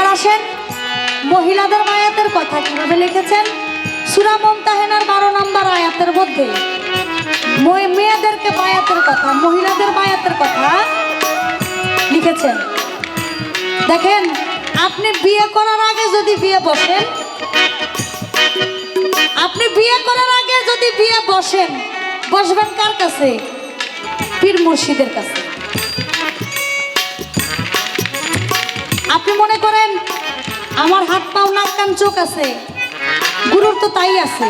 এবার আসেন। মহিলাদের বায়াতের কথা কীভাবে লিখেছেন? সুরা মমতাহেনার বারো নম্বর আয়াতের মধ্যে। মেয়েদেরকে বায়াতের কথা, মহিলাদের বায়াতের কথা লিখেছেন। দেখেন, আপনি বিয়ে করার আগে যদি বিয়ে বসেন, আপনি বিয়ে করার আগে যদি বিয়ে বসেন, বসবেন কার কাছে? পীর মুর্শিদের কাছে। আমার হাত পাও নাক কান চোখ আছে। গুরুর তো তাই আছে।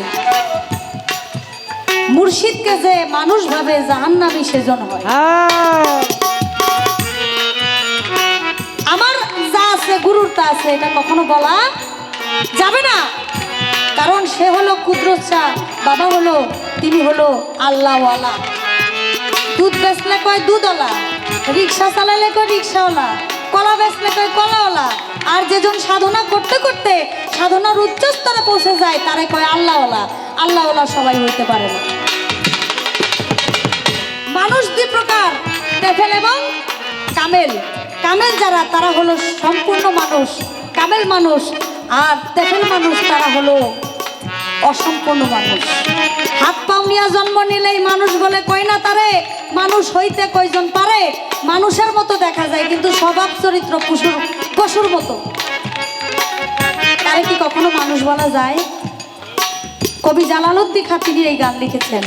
মুর্শিদকে যে মানুষ ভাবে জাহান নামি সেজন হয়। আমার যা আছে, গুরুর তা আছে, এটা কখনো বলা যাবে না। কারণ সে হলো কুদরত শাহ বাবা হলো, তিনি হলো আল্লাহওয়ালা। দুধ বেচলে কয় দুধওয়ালা, রিক্সা চালালে কয় রিক্সাওয়ালা, কলা বেচলে কয় কলাওয়ালা। আর যেজন সাধনা করতে করতে সাধনার উচ্চ স্তরে পৌঁছে যায়, তারে কয় আল্লাহওয়ালা। আল্লাহওয়ালা সবাই হইতে পারে না। মানুষ দুই প্রকার, তেফেল এবং কামেল। কামেল যারা, তারা হলো সম্পূর্ণ মানুষ, কামেল মানুষ, আর তেফেল মানুষ, তারা হলো অসম্পূর্ণ মানুষ। হাত পাও নিয়ে জন্ম নিলেই মানুষ বলে, কয় না তারে? মানুষ হইতে কয়জন পারে? মানুষের মতো দেখা যায়, কিন্তু স্বভাব চরিত্র পশুর পশুর মতো। তারে কি কখনো মানুষ বলা যায়? কবি জালালউদ্দিন খাতিরি এই গান লিখেছেন,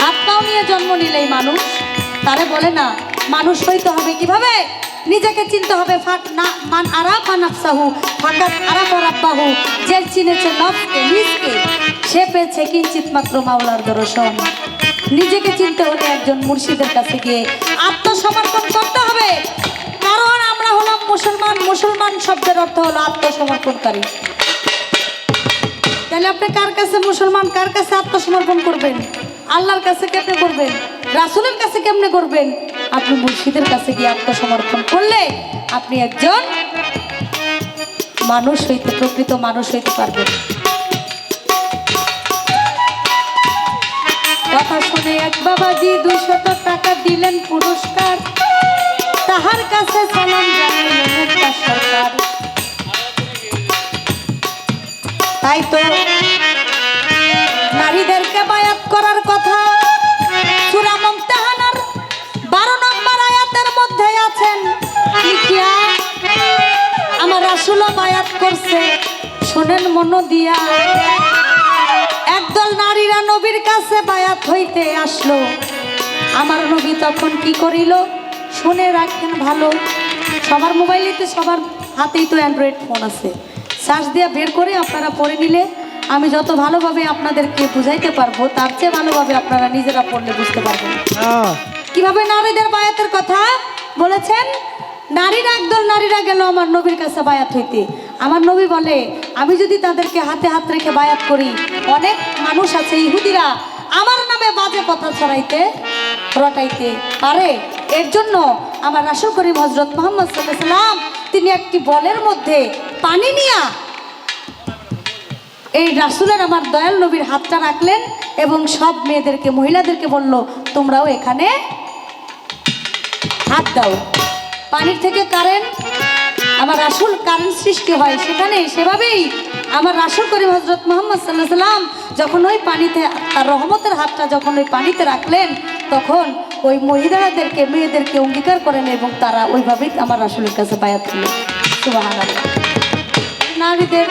হাত পাও নিয়ে জন্ম নিলেই মানুষ। তারে বলে না, মানুষ হইতে হবে কীভাবে? নিজেকে চিনতে হবে ফাট না, মান আরাফ আনাফসাহু ফাকাত আরাফ রাব্বাহু যে চিনেছে নফকে নিজকে। সে পেয়েছে কিঞ্চিত মাত্র মাওলার দর্শন। নিজেকে চিনতে হলে একজন মুর্শিদের কাছে গিয়ে আত্মসমর্পণ করতে হবে। মুসলমান মুসলমান শব্দের অর্থ হলো আত্মসমর্পণকারী। তাহলে আপনি কার কাছে মুসলমান? কার কাছে আত্মসমর্পণ করবেন? আল্লাহর কাছে কেমনে করবেন? রাসুলের কাছে কেমনে করবেন? আপনি মুর্শিদের কাছে গিয়ে আত্মসমর্পণ করলে আপনি একজন মানুষ হইতে, প্রকৃত মানুষ হইতে পারবেন। কথা শুনে এক বাবাজি দুইশত টাকা দিলেন পুরস্কার। তাহার কাছে সালাম তাই তো নারীদেরকে বায়াত করার কথা। সূরা মুমতাহানার 12 নম্বর মধ্যে আছেন আমার রাসূল বায়াত করছে, শুনেন মন দিয়া। একদল নারীরা নবীর কাছে বায়াত হইতে আসলো। আমার নবী তখন কি করিল? শুনে রাখেন ভালো। সবার মোবাইলে তো সবার হাতেই তো অ্যান্ড্রয়েড ফোন আছে। সার্চ দিয়ে বের করে আপনারা পড়ে নিলে আমি যত ভালোভাবে আপনাদেরকে বুঝাইতে পারব তার চেয়ে ভালোভাবে আপনারা নিজেরা পড়লে বুঝতে পারবেন। কীভাবে নারীদের বায়াতের কথা বলেছেন? নারীরা একদল নারীরা গেল আমার নবীর কাছে বায়াত হইতে। আমার নবী বলে আমি যদি তাদেরকে হাতে হাত রেখে বায়াত করি অনেক মানুষ আছে ইহুদিরা আমার নামে বাজে কথা ছড়াইতে রটাইতে পারে। এর জন্য আমার রাসুল করিম হজরত মোহাম্মদ সাল্লাম তিনি একটি বলের মধ্যে পানি নিয়া এই রাসুলের আমার দয়াল নবীর হাতটা রাখলেন এবং সব মেয়েদেরকে, মহিলাদেরকে বলল, তোমরাও এখানে হাত দাও। পানির থেকে কারেন্ট, আমার রাসুল কারেন্ট সৃষ্টি হয় সেখানে সেভাবেই আমার রাসুল করিম হজরত মোহাম্মদ সাল্লাহ সাল্লাম যখন ওই পানিতে, তার রহমতের হাতটা যখন ওই পানিতে রাখলেন, তখন ওই মহিলাদেরকে মেয়েদেরকে অঙ্গীকার করেন এবং তারা ওইভাবেই আমার রাসুলের কাছে বায়াত সুবহানাল্লাহ। নারীদের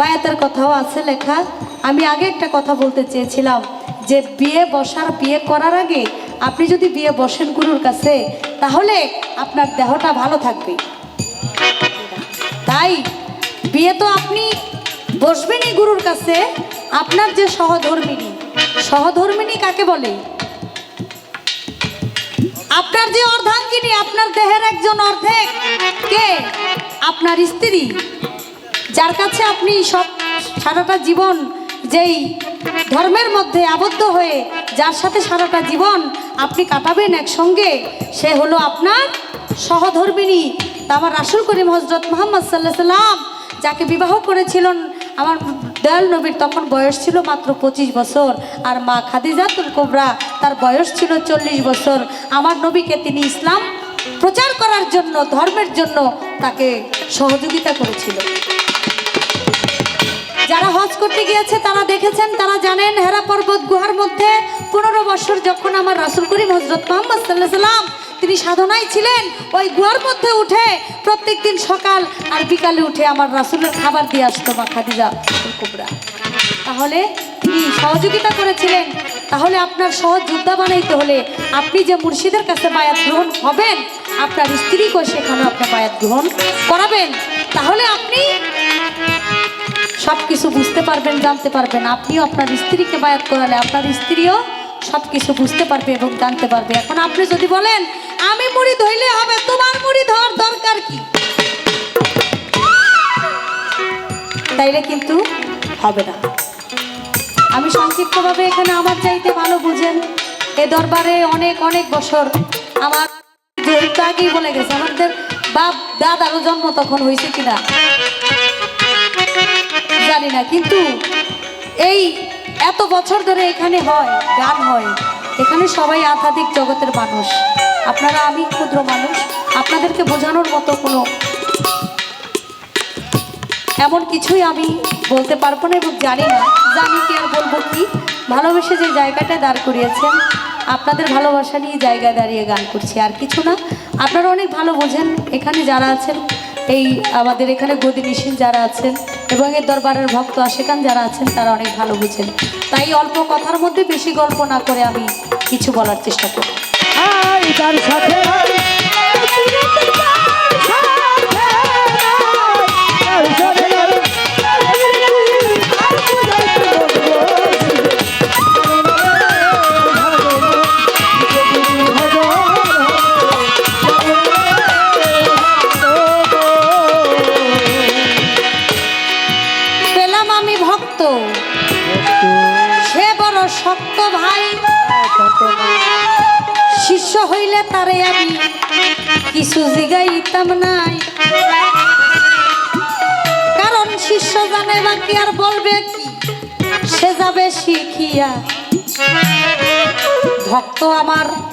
বায়াতের কথাও আছে লেখা। আমি আগে একটা কথা বলতে চেয়েছিলাম যে বিয়ে বসার, বিয়ে করার আগে আপনি যদি বিয়ে বসেন গুরুর কাছে, তাহলে আপনার দেহটা ভালো থাকবে। তাই বিয়ে তো আপনি বসবেনই গুরুর কাছে, আপনার যে সহধর্মিনী সহধর্মিনী কাকে বলে? আপনার যে অর্ধাঙ্গিনী, আপনার দেহের একজন অর্ধেক। কে? আপনার স্ত্রী। যার কাছে আপনি সব সারাটা জীবন যেই ধর্মের মধ্যে আবদ্ধ হয়ে, যার সাথে সারাটা জীবন আপনি কাটাবেন একসঙ্গে, সে হলো আপনার সহধর্মিনী তা আমার রাসুল করিম হজরত মোহাম্মদ সাল্লাহ সাল্লাম, যাকে বিবাহ করেছিলেন আমার দয়াল নবীর তখন বয়স ছিল মাত্র পঁচিশ বছর, আর মা খাদিজাতুল কোবরা তার বয়স ছিল চল্লিশ বছর। আমার নবীকে তিনি ইসলাম প্রচার করার জন্য, ধর্মের জন্য তাকে সহযোগিতা করেছিল। যারা হজ করতে গিয়েছে, তারা দেখেছেন, তারা জানেন হেরা পর্বত গুহার মধ্যে পনেরো বছর যখন আমার রাসুল করিম হজরত মোহাম্মদ সাল্লাহ সাল্লাম তিনি সাধনায় ছিলেন, ওই গুহার মধ্যে উঠে প্রত্যেক দিন সকাল আর বিকালে উঠে আমার রাসুলের খাবার দিয়ে আসতো মা খাদিজা কুবরা। তাহলে তিনি সহযোগিতা করেছিলেন তাহলে আপনার সহজ যোদ্ধা বানাইতে হলে আপনি যে মুর্শিদের কাছে বায়াত গ্রহণ হবেন, আপনার স্ত্রীকেও সেখানে আপনার বায়াত গ্রহণ করাবেন? তাহলে আপনি সব কিছু বুঝতে পারবেন, জানতে পারবেন। আপনিও আপনার স্ত্রীকে বায়াত করালে আপনার স্ত্রীও সব কিছু বুঝতে পারবে এবং জানতে পারবে। এখন আপনি যদি বলেন, আমি মুড়ি ধইলে হবে, তোমার মুড়ি ধোয়ার দরকার কি? তাইলে কিন্তু হবে না। আমি সংক্ষিপ্তভাবে এখানে আমার চাইতে ভালো বুঝেন। এ দরবারে অনেক অনেক বছর আমার আগেই বলে গেছে, আমাদের বাপ, দাদারও জন্ম তখন হয়েছে কিনা? জানি না, কিন্তু এই এত বছর ধরে এখানে হয়, গান হয়, এখানে সবাই আধ্যাত্মিক জগতের মানুষ। আপনারা আমি ক্ষুদ্র মানুষ, আপনাদেরকে বোঝানোর মতো কোনো এমন কিছুই আমি বলতে পারব না এবং জানি না জানি কি আর বলব কি। ভালোবেসে যে জায়গাটায় দাঁড় করিয়েছেন, আপনাদের ভালোবাসা নিয়ে জায়গায় দাঁড়িয়ে গান করছি, আর কিছু না। আপনারা অনেক ভালো বোঝেন এখানে যারা আছেন, এই আমাদের এখানে গদিনিসীন যারা আছেন এবং এর দরবারের ভক্ত আশেকান যারা আছেন, তারা অনেক ভালো বুঝেন। তাই অল্প কথার মধ্যে বেশি গল্প না করে আমি কিছু বলার চেষ্টা করি তারে আমি কিছু জিগাইতাম নাই। কারণ শিষ্য জানে বাকি আর বলবে কি? সে যাবে শিখিয়া। ভক্ত আমার